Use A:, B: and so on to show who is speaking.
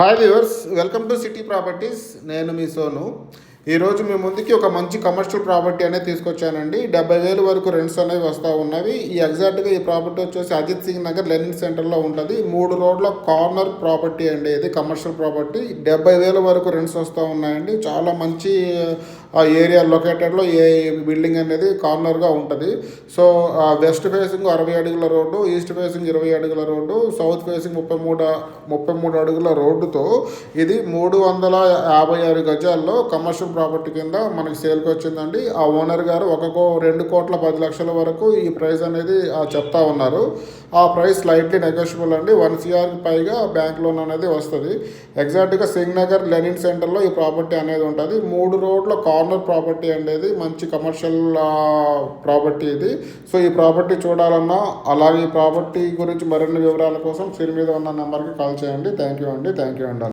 A: Hi viewers welcome to city properties నేను మీ సోను. ఈరోజు మీ ముందుకి ఒక మంచి కమర్షియల్ ప్రాపర్టీ అనేది తీసుకొచ్చానండి. డెబ్బై వేలు వరకు రెంట్స్ అనేవి వస్తూ ఉన్నవి. ఈ ఎగ్జాక్ట్గా ఈ ప్రాపర్టీ వచ్చేసి అజిత్ సింగ్ నగర్ లెనిన్ సెంటర్లో ఉంటుంది. మూడు రోడ్ల కార్నర్ ప్రాపర్టీ అండి ఇది కమర్షియల్ ప్రాపర్టీ డెబ్బై వేల వరకు రెంట్స్ వస్తూ ఉన్నాయండి. చాలా మంచి ఆ ఏరియా లొకేటెడ్లో ఏ బిల్డింగ్ అనేది కార్నర్గా ఉంటుంది. సో వెస్ట్ ఫేసింగ్ అరవై అడుగుల రోడ్డు ఈస్ట్ ఫేసింగ్ ఇరవై అడుగుల రోడ్డు సౌత్ ఫేసింగ్ ముప్పై మూడు ముప్పై మూడు అడుగుల రోడ్డుతో ఇది మూడు వందల యాభై ఆరు గజాల్లో కమర్షియల్ ప్రాపర్టీ కింద మనకి సేల్కి వచ్చిందండి. ఆ ఓనర్ గారు ఒక కో రెండు కోట్ల పది లక్షల వరకు ఈ ప్రైస్ అనేది చెప్తా ఉన్నారు. ఆ ప్రైస్ స్లైట్లీ నెగోషియబుల్ అండి. వన్ సిఆర్ పైగా బ్యాంక్ లోన్ అనేది వస్తుంది. ఎగ్జాక్ట్గా సింగ్ నగర్ లెనిన్ సెంటర్లో ఈ ప్రాపర్టీ అనేది ఉంటుంది. మూడు రోడ్ల కార్నర్ ప్రాపర్టీ అనేది మంచి కమర్షియల్ ప్రాపర్టీ ఇది. సో ఈ ప్రాపర్టీ చూడాలన్నా అలాగే ఈ ప్రాపర్టీ గురించి మరిన్ని వివరాల కోసం స్క్రీన్ మీద ఉన్న నెంబర్కి కాల్ చేయండి. థ్యాంక్ యూ అండి. థ్యాంక్ యూ అండి.